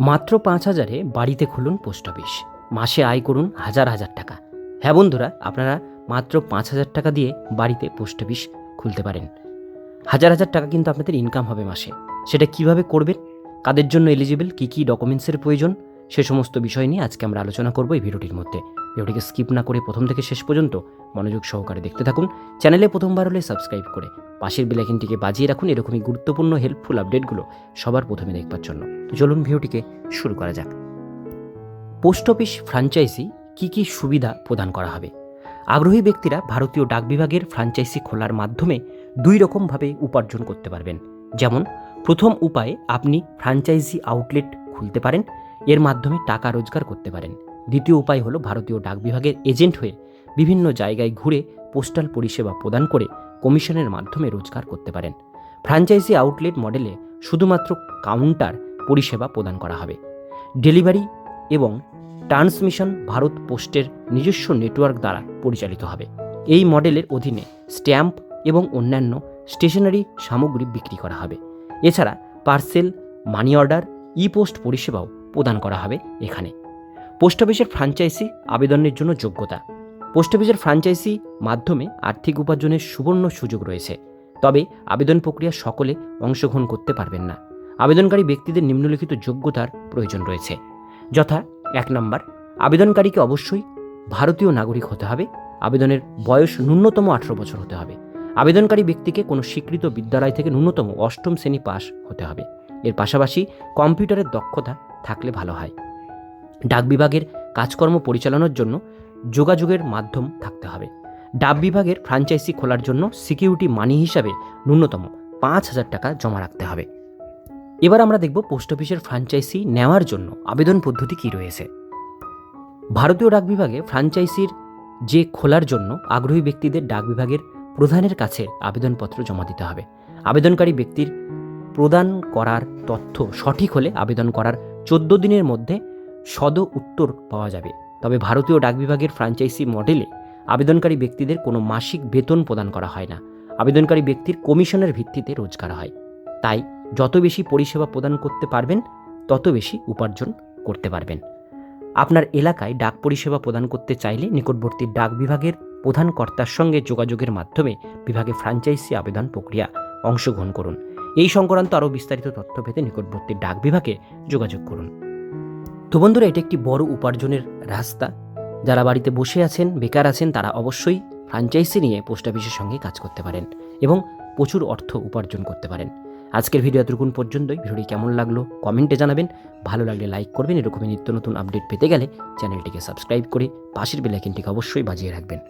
মাত্র পাঁচ হাজারে বাড়িতে খুলুন পোস্ট অফিস। মাসে আয় করুন হাজার হাজার টাকা। হ্যাঁ বন্ধুরা, আপনারা মাত্র পাঁচ হাজার টাকা দিয়ে বাড়িতে পোস্ট অফিস খুলতে পারেন। হাজার হাজার টাকা কিন্তু আপনাদের ইনকাম হবে মাসে। সেটা কীভাবে করবেন? কাদের জন্য এলিজিবল কী কী ডকুমেন্টসের প্রয়োজন? সে সমস্ত বিষয় নিয়ে আজকে আমরা আলোচনা করব এই ভিডিওটির মধ্যে। ভিডিওটিকে স্কিপ না করে প্রথম থেকে শেষ পর্যন্ত মনোযোগ সহকারে দেখতে থাকুন। চ্যানেলে প্রথমবার হলে সাবস্ক্রাইব করে পাশের বেলাইকিনটিকে বাজিয়ে রাখুন এরকমই গুরুত্বপূর্ণ হেল্পফুল আপডেটগুলো সবার প্রথমে দেখবার জন্য। তো চলুন ভিডিওটিকে শুরু করা যাক। পোস্ট অফিস ফ্র্যাঞ্চাইজি কী কী সুবিধা প্রদান করা হবে? আগ্রহী ব্যক্তিরা ভারতীয় ডাক বিভাগের ফ্র্যাঞ্চাইজি খোলার মাধ্যমে দুই রকমভাবে উপার্জন করতে পারবেন। যেমন, প্রথম উপায়ে আপনি ফ্র্যাঞ্চাইজি আউটলেট খুলতে পারেন, এর মাধ্যমে টাকা রোজগার করতে পারেন। দ্বিতীয় উপায় হলো ভারতীয় ডাক বিভাগের এজেন্ট হয়ে বিভিন্ন জায়গায় ঘুরে পোস্টাল পরিষেবা প্রদান করে কমিশনের মাধ্যমে রোজগার করতে পারেন। ফ্র্যাঞ্চাইজি আউটলেট মডেলে শুধুমাত্র কাউন্টার পরিষেবা প্রদান করা হবে। ডেলিভারি এবং ট্রান্সমিশন ভারত পোস্টের নিজস্ব নেটওয়ার্ক দ্বারা পরিচালিত হবে। এই মডেলের অধীনে স্ট্যাম্প এবং অন্যান্য স্টেশনারি সামগ্রী বিক্রি করা হবে। এছাড়া parcel, money order e post পরিষেবাও প্রদান করা হবে এখানে। পোস্ট অফিসের ফ্র্যাঞ্চাইজি আবেদনের জন্য যোগ্যতা। পোস্ট অফিসের ফ্র্যাঞ্চাইজি মাধ্যমে আর্থিক উপার্জনের সুবর্ণ সুযোগ রয়েছে। তবে আবেদন প্রক্রিয়া সকলে অংশগ্রহণ করতে পারবেন না। আবেদনকারী ব্যক্তিদের নিম্নলিখিত যোগ্যতার প্রয়োজন রয়েছে। যথা, এক নম্বর, আবেদনকারীকে অবশ্যই ভারতীয় নাগরিক হতে হবে। আবেদনের বয়স ন্যূনতম আঠেরো বছর হতে হবে। আবেদনকারী ব্যক্তিকে কোনো স্বীকৃত বিদ্যালয় থেকে ন্যূনতম অষ্টম শ্রেণি পাস হতে হবে। এর পাশাপাশি কম্পিউটারের দক্ষতা থাকলে ভালো হয়। ডাক বিভাগের কাজকর্ম পরিচালনার জন্য যোগাযোগের মাধ্যম থাকতে হবে। ডাক বিভাগের ফ্রাঞ্চাইজি খোলার জন্য সিকিউরিটি মানি হিসাবে ন্যূনতম পাঁচ হাজার টাকা জমা রাখতে হবে। এবার আমরা দেখব পোস্ট অফিসের ফ্রাঞ্চাইজি নেওয়ার জন্য আবেদন পদ্ধতি কী রয়েছে। ভারতীয় ডাক বিভাগে ফ্রাঞ্চাইজির যে খোলার জন্য আগ্রহী ব্যক্তিদের ডাক বিভাগের প্রধানের কাছে আবেদনপত্র জমা দিতে হবে। আবেদনকারী ব্যক্তির প্রদান করার তথ্য সঠিক হলে আবেদন করার চোদ্দ দিনের মধ্যে সদ উত্তর পাওয়া যাবে। তবে ভারতীয় ডাক বিভাগের ফ্র্যাঞ্চাইজি মডেলে আবেদনকারী ব্যক্তিদের কোনো মাসিক বেতন প্রদান করা হয় না। আবেদনকারী ব্যক্তির কমিশনের ভিত্তিতে রোজগার হয়। তাই যত বেশি পরিষেবা প্রদান করতে পারবেন, তত বেশি উপার্জন করতে পারবেন। আপনার এলাকায় ডাক পরিষেবা প্রদান করতে চাইলে নিকটবর্তী ডাক বিভাগের প্রধান কর্তার সঙ্গে যোগাযোগের মাধ্যমে বিভাগে ফ্র্যাঞ্চাইজি আবেদন প্রক্রিয়া অংশগ্রহণ করুন। এই সংক্রান্ত আরও বিস্তারিত তথ্য পেতে নিকটবর্তী ডাক বিভাগে যোগাযোগ করুন। তো বন্ধুরা, এটা একটি বড় উপার্জনের রাস্তা। যারা বাড়িতে বসে আছেন, বেকার আছেন, তারা অবশ্যই ফ্রাঞ্চাইজি নিয়ে পোস্ট অফিসের সঙ্গে কাজ করতে পারেন এবং প্রচুর অর্থ উপার্জন করতে পারেন। আজকের ভিডিও এতটুকুন পর্যন্তই। ভিডিওটি কেমন লাগল কমেন্টে জানাবেন। ভালো লাগলে লাইক করবেন। এরকমই নিত্য নতুন আপডেট পেতে গেলে চ্যানেলটিকে সাবস্ক্রাইব করে পাশের বেলাইকিনটিকে অবশ্যই বাজিয়ে রাখবেন।